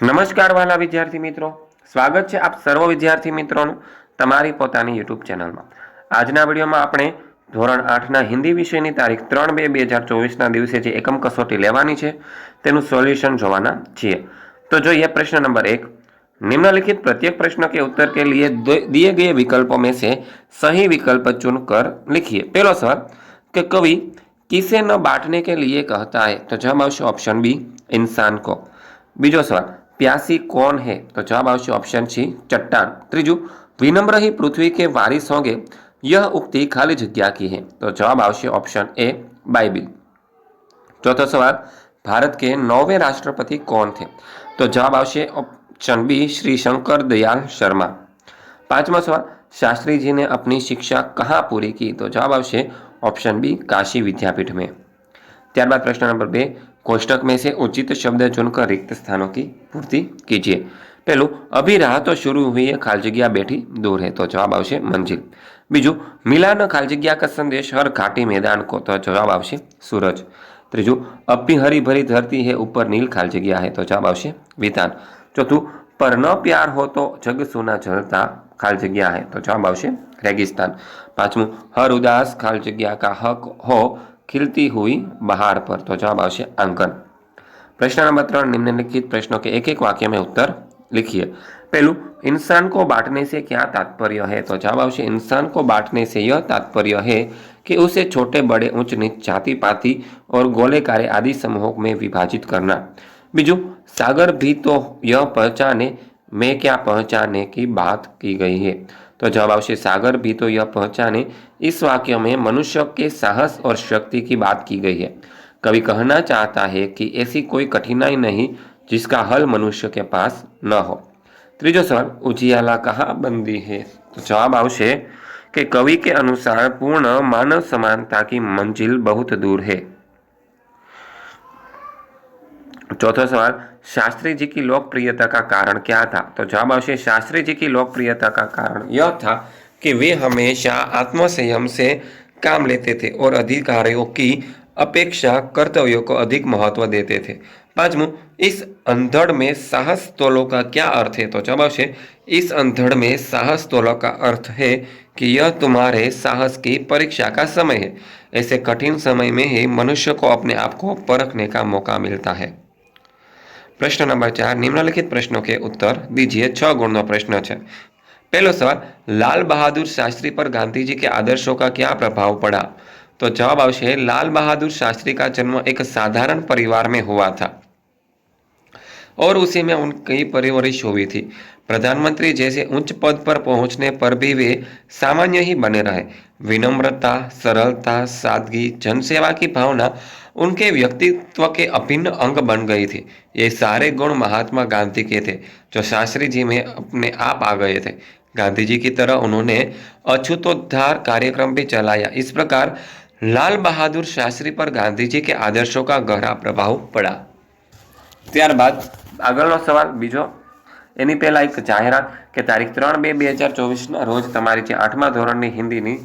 નમસ્કાર વાલા વિદ્યાર્થી મિત્રો. સ્વાગત છે આપ સર્વ વિદ્યાર્થી મિત્રોનું તમારી પોતાની યુટ્યુબ ચેનલમાં. આજના વિડીયોમાં આપણે ધોરણ આઠના હિન્દી વિષયની તારીખ ત્રણ બે બે હજાર ચોવીસના દિવસે જે એકમ કસોટી લેવાની છે, તેનું સોલ્યુશન જોવાના છીએ. તો જોઈએ પ્રશ્ન નંબર એક. નિમ્નલિખિત પ્રત્યેક પ્રશ્ન કે ઉત્તર કે લીએ દિએ ગયે વિકલ્પો મેં છે સહી વિકલ્પ ચૂન કર લિખીએ. પહેલો સવાલ, કે કવિ કિસે ન બાંટને કે લીએ કહતા હે? તો જવાબ આવશે ઓપ્શન બી, ઇન્સાન કો. બીજો સવાલ प्यासी कौन है? तो जवाब ऑप्शन छ चट्टान। तीजु विनम्र ही पृथ्वी के वारिस होंगे, यह उक्ति खाली जगह की है। तो जवाब ऑप्शन ए बाइबिल। चौथा सवाल, भारत के नौवे राष्ट्रपति कौन थे? तो जवाब ऑप्शन बी श्री शंकर दयाल शर्मा। पांचवा सवाल, शास्त्री जी ने अपनी शिक्षा कहाँ पूरी की? तो जवाब आवश्यक ऑप्शन बी काशी विद्यापीठ में। त्यार प्रश्न नंबर बे कोष्टक में से उचित शब्द चुनकर रिक्त स्थानों की पूर्ति कीजिए पहलू अभी राह तो शुरू हुई है खाल जगह बैठी दूर है तो जवाब આવશે मंजिल બીજું मिला न खाल जगह का संदेश हर घाटी मैदान को तो जवाब આવશે सूरज ત્રીજું अब भी हरी भरी धरती है ऊपर नील खाल जगह है तो जवाब આવશે वितान ચોથું पर न प्यार हो तो जग सुना जलता खाल जगह है तो जवाब આવશે रेगिस्तान પાંચમું हर उदास खाल जगह का हक हो खिलती हुई बहार पर तो जवाब આવશે आंकन प्रश्न नंबर त्रण निम्नलिखित प्रश्नों के एक एक वाक्य में उत्तर लिखिए पहलू इंसान को बांटने से क्या तात्पर्य है तो जवाब आवश्य इंसान को बांटने से यह तात्पर्य है कि उसे छोटे बड़े उच्च नीच जाति पाति और गोलेकारे आदि समूहों में विभाजित करना बीजू सागर भी तो यह पहचाने में क्या पहचाने की बात की गई है? तो जवाब आवश्य सागर भी तो यह पहचाने, इस वाक्य में मनुष्य के साहस और शक्ति की बात की गई है। कवि कहना चाहता है कि ऐसी कोई कठिनाई नहीं जिसका हल मनुष्य के पास न हो। त्रीजो सवाल उजियाला कहाँ बंदी है? तो जवाब આવશે कवि के अनुसार पूर्ण मानव समानता की मंजिल बहुत दूर है। चौथा सवाल, शास्त्री जी की लोकप्रियता का कारण क्या था? तो जवाब आवश्य शास्त्री जी की लोकप्रियता का कारण यह था कि वे हमेशा आत्मसंयम से काम लेते थे और अधिकारियों की अपेक्षा कर्तव्यों को अधिक महत्व देते थे। पांचमू इस अंधड़ में साहस तोलो का क्या अर्थ है? तो जवाब आवश्य इस अंधड़ में साहस तोलो का अर्थ है कि यह तुम्हारे साहस की परीक्षा का समय है। ऐसे कठिन समय में ही मनुष्य को अपने आप को परखने का मौका मिलता है। પ્રશ્ન નંબર ચાર, નિમ્નલિખિત પ્રશ્નો કે ઉત્તર દીજીએ છ ગુણનો પ્રશ્ન છે. પહેલો સવાલ, લાલ બહાદુર શાસ્ત્રી પર ગાંધીજી કે આદર્શો કા ક્યાં પ્રભાવ પડા? તો જવાબ આવશે, લાલ બહાદુર શાસ્ત્રી કા જન્મ એક સાધારણ પરિવાર મેં હુઆ था और उसी में उनकी परवरिश हुई थी। प्रधानमंत्री जैसे उच्च पद पर पहुँचने पर भी वे सामान्य ही बने रहे। विनम्रता, सरलता, सादगी, जनसेवा की भावना उनके व्यक्तित्व के अभिन्न अंग बन गई थी। ये सारे गुण महात्मा गांधी के थे, जो शास्त्री जी में अपने आप आ गए थे। गांधी जी की तरह उन्होंने अछूतोद्धार कार्यक्रम भी चलाया। इस प्रकार लाल बहादुर शास्त्री पर गांधी जी के आदर्शों का गहरा प्रभाव पड़ा। ત્યારબાદ આગળનો સવાલ બીજો. એની પહેલાં એક જાહેરાત કે તારીખ ત્રણ બે બે હજાર ચોવીસના રોજ તમારી જે આઠમા ધોરણની હિન્દીની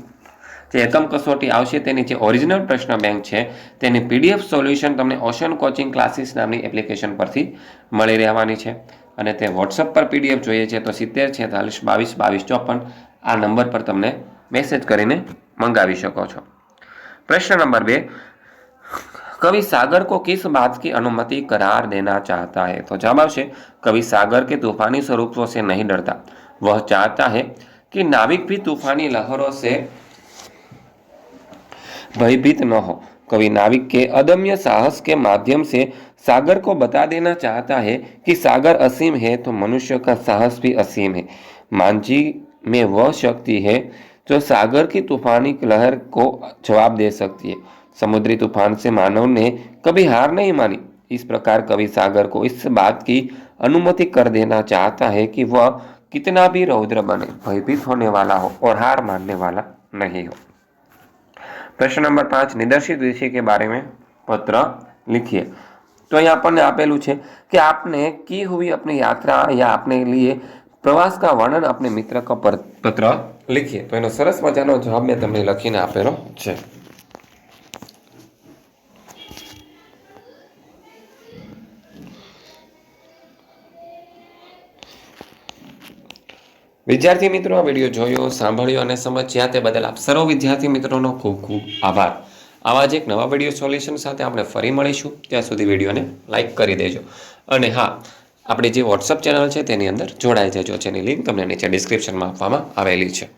જે એકમ કસોટી આવશે તેની જે ઓરિજિનલ પ્રશ્ન બેંક છે તેની પીડીએફ સોલ્યુશન તમને ઓશન કોચિંગ ક્લાસીસ નામની એપ્લિકેશન પરથી મળી રહેવાની છે. અને તે વોટ્સઅપ પર પીડીએફ જોઈએ છે તો સિત્તેર, છેતાલીસ, બાવીસ બાવીસ, ચોપન આ નંબર પર તમને મેસેજ કરીને મંગાવી શકો છો. પ્રશ્ન નંબર બે. कवि सागर को किस बात की अनुमति करार देना चाहता है? तो जवाब से कवि सागर के तूफानी स्वरूपों से नहीं डरता। वह चाहता है कि नाविक भी तूफानी लहरों से भयभीत न हो। कवि नाविक के अदम्य साहस के माध्यम से सागर को बता देना चाहता है कि सागर असीम है तो मनुष्य का साहस भी असीम है। मांझी में वह शक्ति है जो सागर की तूफानी लहर को जवाब दे सकती है। समुद्री तूफान से मानव ने कभी हार नहीं मानी इस प्रकार कवि सागर को इस बात की अनुमति कर देना चाहता है कि वह कितना भी रौद्र बने भयभीत होने वाला हो और हार मानने वाला नहीं हो પ્રશ્ન નંબર પાંચ નિદર્શિત વિષય કે બારે में પત્ર लिखिए तो यहाँ આપણને આપેલું છે કે આપને की हुई अपनी यात्रा या अपने लिए પ્રવાસ का વર્ણન अपने મિત્ર का પર- પત્ર लिखिए તો એનો સરસ મજાનો જવાબ મેં તમને લખીને આપેલો છે વિદ્યાર્થી મિત્રો, આ વીડિયો જોયો, સાંભળ્યો અને સમજ્યા તે બદલ આપ સર્વ વિદ્યાર્થી મિત્રોનો ખૂબ ખૂબ આભાર. આવા જ એક નવા વીડિયો સોલ્યુશન સાથે આપણે ફરી મળીશું. ત્યાં સુધી વિડીયોને લાઇક કરી દેજો. અને હા, આપણી જે વોટ્સઅપ ચેનલ છે તેની અંદર જોડાઈ જજો. જેની લિંક તમને નીચે ડિસ્ક્રિપ્શનમાં આપવામાં આવેલી છે.